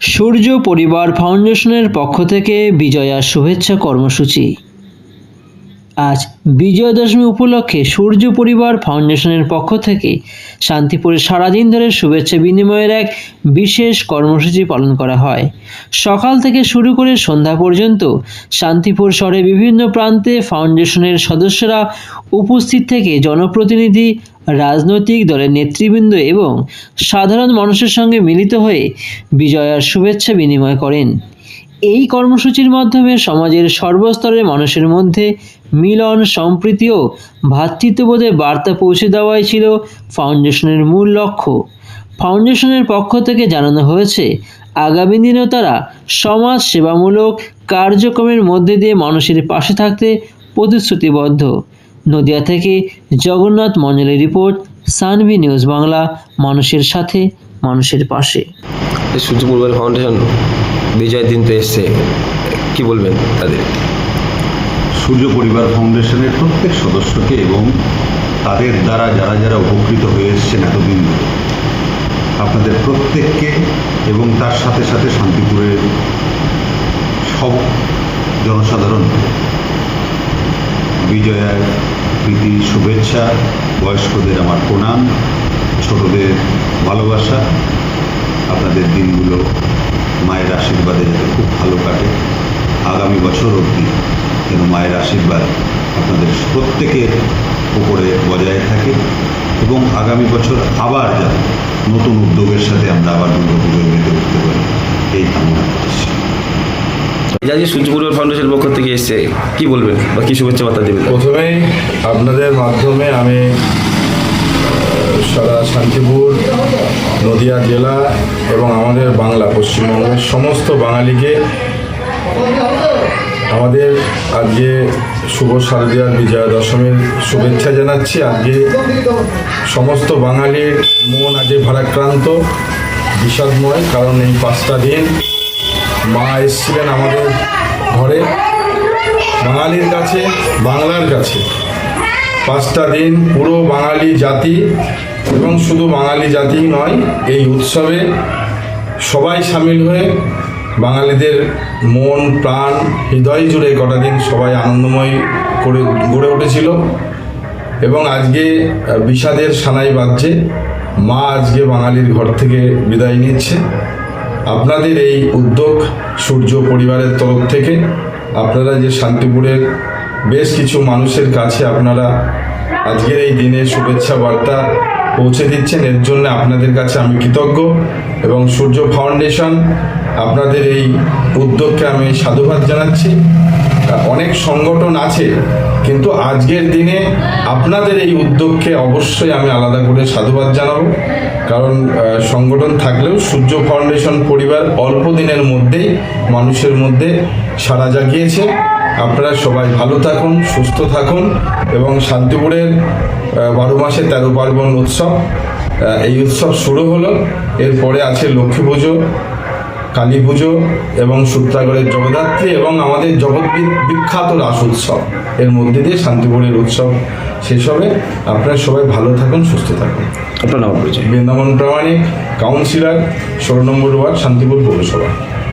সূর্য পরিবার ফাউন্ডেশনের পক্ষ থেকে বিজয়া শুভেচ্ছা কর্মসূচি। আজ বিজয়া দশমী উপলক্ষে সূর্য পরিবার ফাউন্ডেশনের পক্ষ থেকে শান্তিপুরে সারাদিন ধরে শুভেচ্ছা বিনিময়ের এক বিশেষ কর্মসূচি পালন করা হয়। সকাল থেকে শুরু করে সন্ধ্যা পর্যন্ত শান্তিপুর শহরে বিভিন্ন প্রান্তে ফাউন্ডেশনের সদস্যরা উপস্থিত থেকে জনপ্রতিনিধি রাজনৈতিক দলের নেতৃবৃন্দ এবং সাধারণ মানুষের সঙ্গে মিলিত হয়ে বিজয়ার শুভেচ্ছা বিনিময় করেন। এই কর্মসূচির মাধ্যমে সমাজের সর্বস্তরের মানুষের মধ্যে মিলন, সম্প্রীতি ও ভ্রাতৃত্ববোধের বার্তা পৌঁছে দেওয়াই ছিল ফাউন্ডেশনের মূল লক্ষ্য। ফাউন্ডেশনের পক্ষ থেকে জানানো হয়েছে, আগামী দিনেও তারা সমাজ সেবামূলক কার্যক্রমের মধ্যে দিয়ে মানুষের পাশে থাকতে প্রতিশ্রুতিবদ্ধ। নদিয়া থেকে জগন্নাথ মঞ্জলের রিপোর্ট সানভি নিউজ বাংলা মানুষের সাথে মানুষের পাশে। সূর্য পরিবার ফাউন্ডেশন বিজয় দিন তো এসছে। কি বলবেন তাদের? সূর্য পরিবার ফাউন্ডেশনের প্রত্যেক সদস্যকে এবং তাদের দ্বারা যারা যারা উপকৃত হয়ে এসছেন এতদিন ধরে আপনাদের প্রত্যেককে এবং তার সাথে সাথে শান্তিপুরের সব জনসাধারণ বিজয়ার প্রীতি শুভেচ্ছা, বয়স্কদের আমার প্রণাম, ছোটদের ভালোবাসা। আপনাদের দিনগুলো মায়ের আশীর্বাদে যাতে খুব ভালো কাটে। আগামী বছর অবধি যেন মায়ের আশীর্বাদ আপনাদের প্রত্যেকের উপরে বজায় থাকে এবং আগামী বছর আবার যেন নতুন উদ্যোগের সাথে আমরা আবার দুর্গাপুজোয় মেতে উঠতে পারি। এই যা সূর্য পরিবার ফাউন্ডেশনের পক্ষ থেকে এসছে। কি বলবেন? বা কি শুভেচ্ছা বার্তা দেবেন? প্রথমেই আপনাদের মাধ্যমে আমি সারা শান্তিপুর, নদিয়া জেলা এবং আমাদের বাংলা, পশ্চিমবঙ্গের সমস্ত বাঙালিকে আমাদের আজকে শুভ শারদীয়ার বিজয়া দশমীর শুভেচ্ছা জানাচ্ছি। আজকে সমস্ত বাঙালির মন আজকে ভারাক্রান্ত, বিষাদময়, কারণ এই পাঁচটা দিন মা এসেছিলেন আমাদের ঘরে, বাঙালির কাছে, বাংলার কাছে। পাঁচটা দিন পুরো বাঙালি জাতি, এবং শুধু বাঙালি জাতি নয়, এই উৎসবে সবাই সামিল হয়ে বাঙালিদের মন, প্রাণ, হৃদয় জুড়ে কটা দিন সবাই আনন্দময় করে, গড়ে উঠেছিল। এবং আজকে, বিষাদের সানাই বাজছে। মা আজকে বাঙালির ঘর থেকে বিদায় নিচ্ছে। আপনাদের এই উদ্যোগ সূর্য পরিবারের তরফ থেকে, আপনারা যে শান্তিপুরের বেশ কিছু মানুষের কাছে আপনারা আজকের এই দিনে শুভেচ্ছা বার্তা পৌঁছে দিচ্ছেন, এর জন্য আপনাদের কাছে আমি কৃতজ্ঞ এবং সূর্য ফাউন্ডেশন আপনাদের এই উদ্যোগকে আমি সাধুবাদ জানাচ্ছি। অনেক সংগঠন আছে, কিন্তু আজকের দিনে আপনাদের এই উদ্যোগকে অবশ্যই আমি আলাদা করে সাধুবাদ জানাব। কারণ সংগঠন থাকলেও সূর্য ফাউন্ডেশন পরিবার অল্প দিনের মধ্যেই মানুষের মধ্যে সাড়া জাগিয়েছে। আপনারা সবাই ভালো থাকুন, সুস্থ থাকুন এবং শান্তিপুরের বারো মাসে তেরো পার্বণ উৎসব এই উৎসব শুরু হলো। এরপরে আছে লক্ষ্মী পুজো কালী পুজো এবং সূত্রাগরের জগদ্ধাত্রী এবং আমাদের জগৎ বিখ্যাত রাস উৎসব। এর মধ্যে দিয়ে শান্তিপুরের উৎসব শেষ হবে। আপনারা সবাই ভালো থাকুন সুস্থ থাকুন। আপনার নাম বৃন্দাবন প্রামাণিক কাউন্সিলর ষোলো নম্বর ওয়ার্ড শান্তিপুর পৌরসভা।